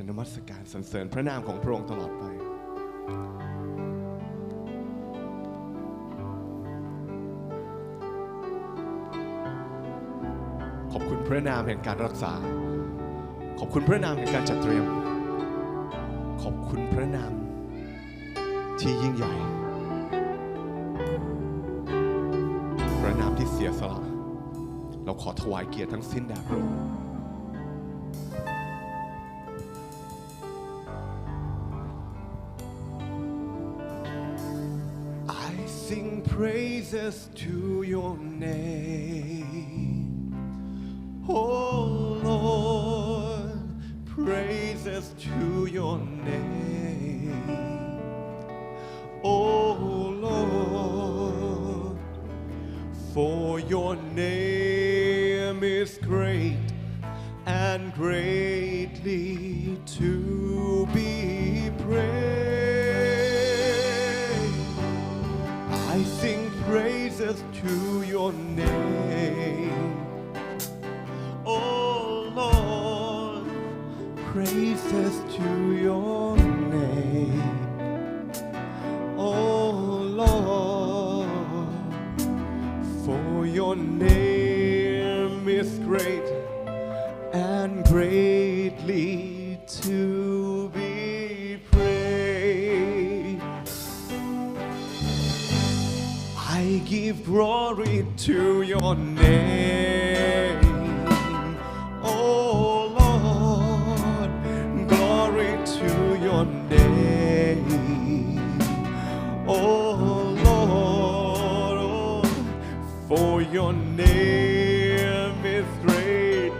ฉันนมัสการสรรเสริญพระนามของพระองค์ตลอดไป ขอบคุณพระนามแห่งการรักษา ขอบคุณพระนามแห่งการจัดเตรียม ขอบคุณพระนามที่ยิ่งใหญ่ พระนามที่เสียสละ เราขอถวายเกียรติทั้งสิ้นแด่พระองค์ sing praises to your name. Oh Lord, praises to your name. Oh Lord, for your name is great and greatly praises to your name. Oh Lord, praises to your name. Oh Lord, for your name is great and greatly to give glory to your name. Oh Lord, glory to your name. Oh Lord, oh, for your name is great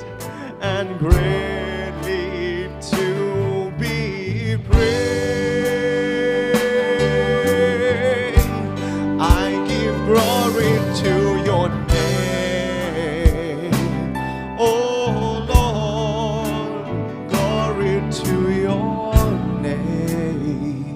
and greatly to your name.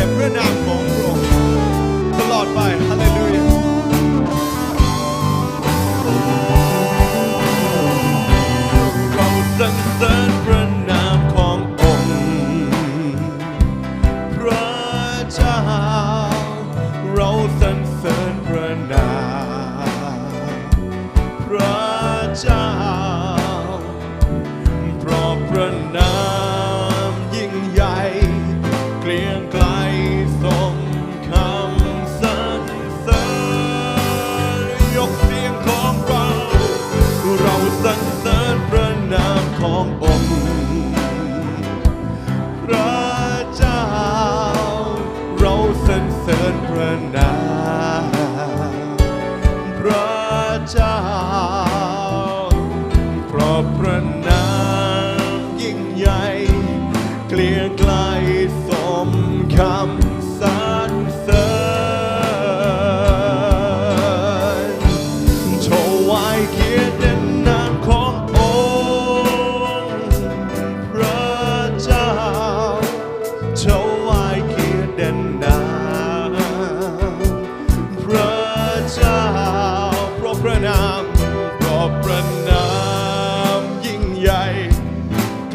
ด่พระนามของพระองค์ตลอดไปฮาเล เจ้า เพราะพระนามยิ่งใหญ่ เกลียไกลสมคำ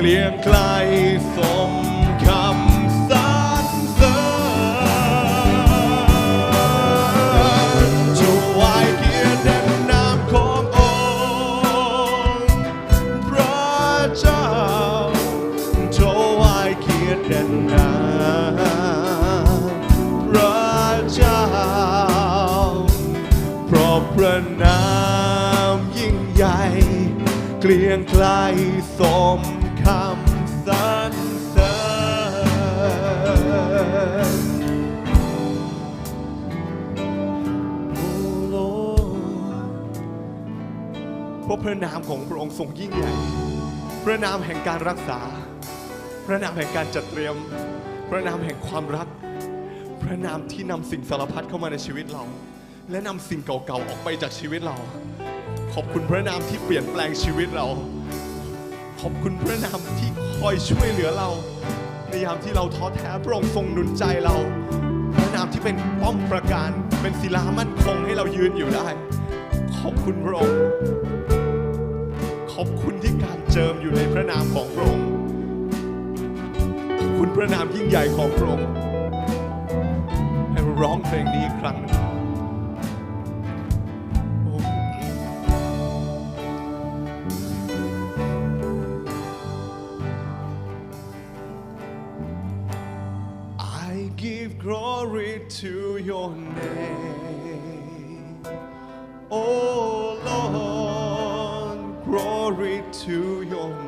เกลียงไคลสมคำสรรเสริญช่วยเกียรติเด่นนามขององค์พระเจ้าช่วยเกียรติเด่นนามพระเจ้าเพราะพระนามยิ่งใหญ่เกลียงไคลสม ราะพระนามของพระองค์ทรงยิ่งใหญ่ พระนามแห่งการรักษา พระนามแห่งการจัดเตรียม พระนามแห่งความรัก พระนามที่นำสิ่งสารพัดเข้ามาในชีวิตเรา และนำสิ่งเก่าๆออกไปจากชีวิตเรา ขอบคุณพระนามที่เปลี่ยนแปลงชีวิตเรา ขอบคุณพระนามที่คอยช่วยเหลือเราในยามที่เราท้อแท้พระองค์ทรงหนุนใจเรา พระนามที่เป็นป้อมประการ เป็นศิลามั่นคงให้เรายืนอยู่ได้ ขอบคุณพระองค์ ขอบคุณที่การเจิมอยู่ในพระนามของพระองค์ คุณพระนามยิ่งใหญ่ของพระองค์ให้เราร้องเพลงนี้อีกครั้งหนึ่ง I give glory to your name. To your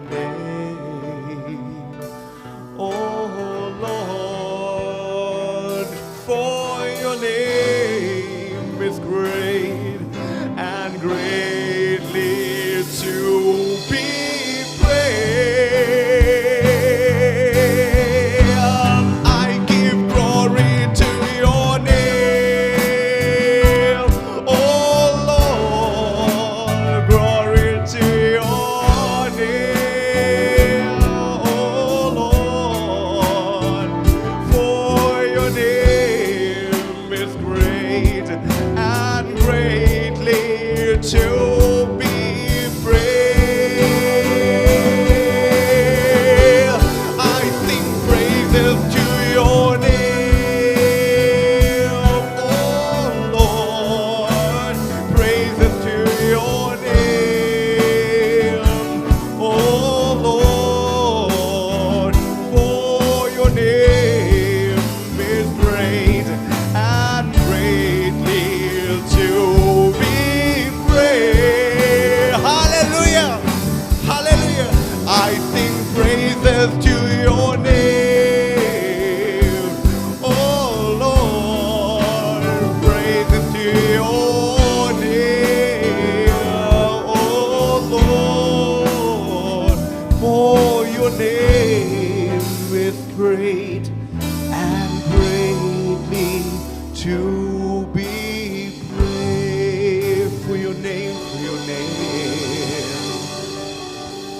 be praised. For your name, for your name.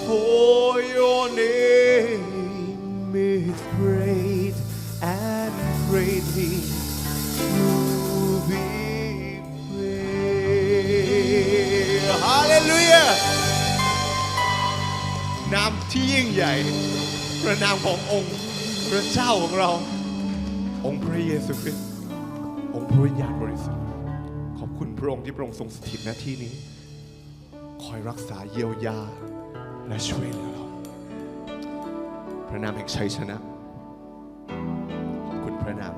For your name is great and greatly to be praised. Hallelujah! นามที่ยิ่งใหญ่พระนามขององค์พระเจ้าของเรา องค์พระเยซูคริสต์ องค์พระวิญญาณบริสุทธิ์ขอบคุณพระองค์ที่พระองค์ทรงสถิตณที่นี้ คอยรักษาเยียวยา และช่วยเหลือเรา พระนามแห่งชัยชนะ ขอบคุณพระนาม